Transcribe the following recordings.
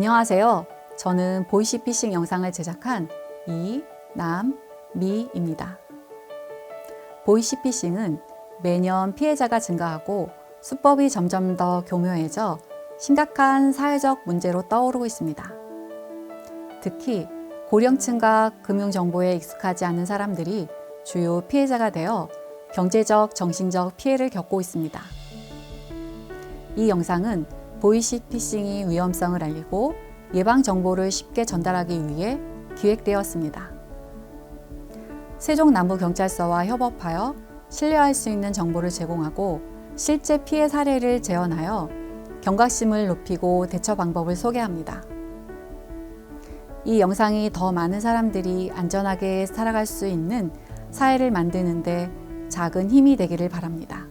안녕하세요. 저는 보이시 피싱 영상을 제작한 이남미입니다. 보이시 피싱은 매년 피해자가 증가하고 수법이 점점 더 교묘해져 심각한 사회적 문제로 떠오르고 있습니다. 특히 고령층과 금융정보에 익숙하지 않은 사람들이 주요 피해자가 되어 경제적, 정신적 피해를 겪고 있습니다. 이 영상은 보이시 피싱이 위험성을 알리고 예방 정보를 쉽게 전달하기 위해 기획되었습니다. 세종남부경찰서와 협업하여 신뢰할 수 있는 정보를 제공하고 실제 피해 사례를 재현하여 경각심을 높이고 대처 방법을 소개합니다. 이 영상이 더 많은 사람들이 안전하게 살아갈 수 있는 사회를 만드는데 작은 힘이 되기를 바랍니다.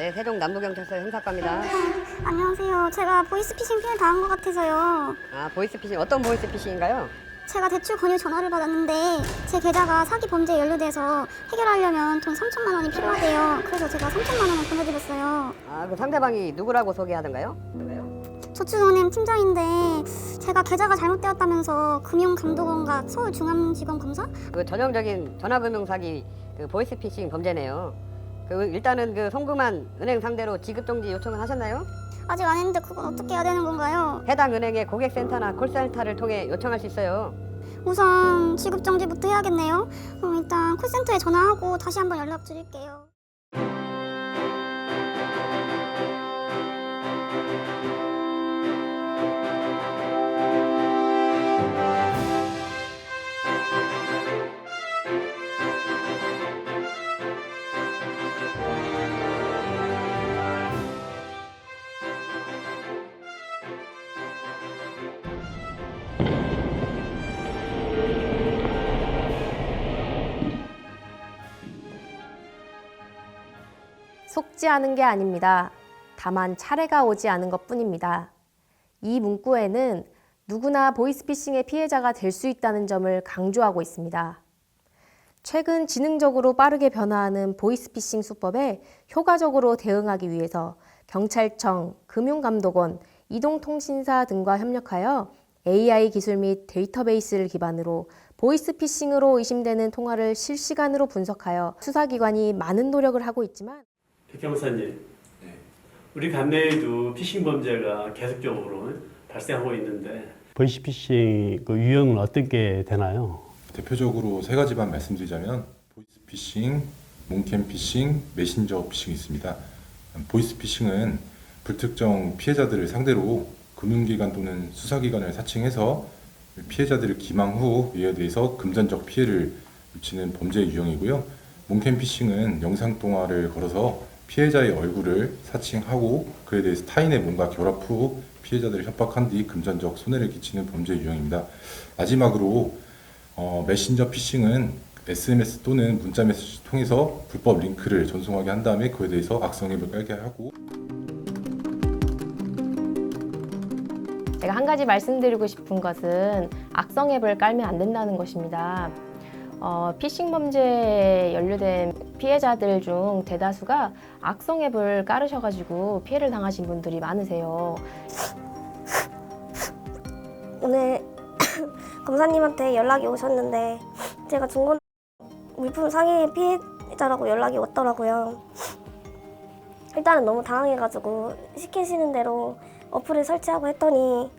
네, 세종 남부경찰서 형사과입니다. 안녕하세요. 제가 보이스피싱 피해를 당한 것 같아서요. 아, 보이스피싱 어떤 보이스피싱인가요? 제가 대출 권유 전화를 받았는데 제 계좌가 사기 범죄에 연루돼서 해결하려면 돈 3천만 원이 필요하대요. 그래서 제가 3천만 원을 보내드렸어요. 아, 그 상대방이 누구라고 소개하던가요? 저축은행 팀장인데 제가 계좌가 잘못되었다면서 금융감독원과 서울중앙지검 검사? 그 전형적인 전화금융 사기 그 보이스피싱 범죄네요. 그 일단은 그 송금한 은행 상대로 지급 정지 요청을 하셨나요? 아직 안 했는데 그건 어떻게 해야 되는 건가요? 해당 은행의 고객센터나 콜센터를 통해 요청할 수 있어요. 우선 지급 정지부터 해야겠네요. 그럼 일단 콜센터에 전화하고 다시 한번 연락 드릴게요. 속지 않은 게 아닙니다. 다만 차례가 오지 않은 것 뿐입니다. 이 문구에는 누구나 보이스피싱의 피해자가 될 수 있다는 점을 강조하고 있습니다. 최근 지능적으로 빠르게 변화하는 보이스피싱 수법에 효과적으로 대응하기 위해서 경찰청, 금융감독원, 이동통신사 등과 협력하여 AI 기술 및 데이터베이스를 기반으로 보이스피싱으로 의심되는 통화를 실시간으로 분석하여 수사기관이 많은 노력을 하고 있지만 백경사님, 우리 관내에도 피싱 범죄가 계속적으로 발생하고 있는데 보이스피싱 그 유형은 어떻게 되나요? 대표적으로 세 가지만 말씀드리자면 보이스피싱, 몽캠피싱, 메신저 피싱이 있습니다. 보이스피싱은 불특정 피해자들을 상대로 금융기관 또는 수사기관을 사칭해서 피해자들을 기망 후 이에 대해서 금전적 피해를 미치는 범죄 유형이고요. 몽캠피싱은 영상 통화를 걸어서 피해자의 얼굴을 사칭하고 그에 대해서 타인의 몸과 결합 후 피해자들을 협박한 뒤 금전적 손해를 끼치는 범죄 유형입니다. 마지막으로 어, 메신저 피싱은 SMS 또는 문자 메시지 통해서 불법 링크를 전송하게 한 다음에 그에 대해서 악성 앱을 깔게 하고 제가 한 가지 말씀드리고 싶은 것은 악성 앱을 깔면 안 된다는 것입니다. 어, 피싱 범죄에 연루된 피해자들 중 대다수가 악성 앱을 깔으셔가지고 피해를 당하신 분들이 많으세요. 오늘 검사님한테 연락이 오셨는데 제가 중고 물품 상해 피해자라고 연락이 왔더라고요. 일단은 너무 당황해가지고 시키시는 대로 어플을 설치하고 했더니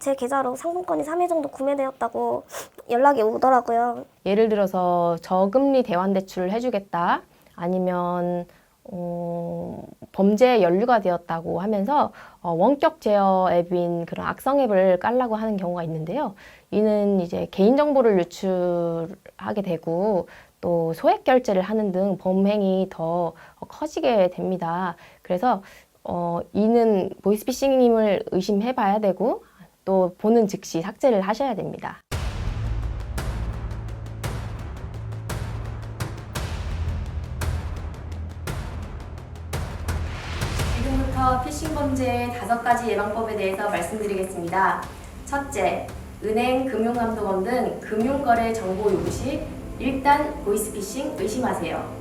제 계좌로 상품권이 3회 정도 구매되었다고 연락이 오더라고요. 예를 들어서 저금리 대환 대출을 해주겠다 아니면 어, 범죄에 연루가 되었다고 하면서 어, 원격 제어 앱인 그런 악성 앱을 깔라고 하는 경우가 있는데요. 이는 이제 개인 정보를 유출하게 되고 또 소액 결제를 하는 등 범행이 더 커지게 됩니다. 그래서 어, 이는 보이스피싱임을 의심해 봐야 되고 또 보는 즉시 삭제를 하셔야 됩니다. 지금부터 피싱 범죄의 다섯 가지 예방법에 대해서 말씀드리겠습니다. 첫째, 은행, 금융감독원 등 금융거래 정보 요구 시 일단 보이스피싱 의심하세요.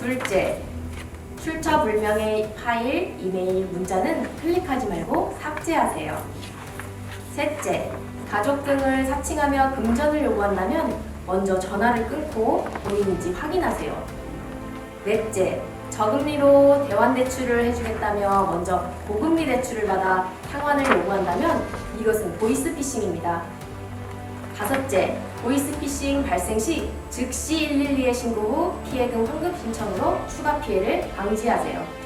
둘째, 출처 불명의 파일, 이메일, 문자는 클릭하지 말고 삭제하세요. 셋째, 가족 등을 사칭하며 금전을 요구한다면 먼저 전화를 끊고 본인인지 확인하세요. 넷째, 저금리로 대환 대출을 해주겠다며 먼저 고금리 대출을 받아 상환을 요구한다면 이것은 보이스피싱입니다. 다섯째, 보이스피싱 발생 시 즉시 112에 신고 후 피해금 환급 신청으로 추가 피해를 방지하세요.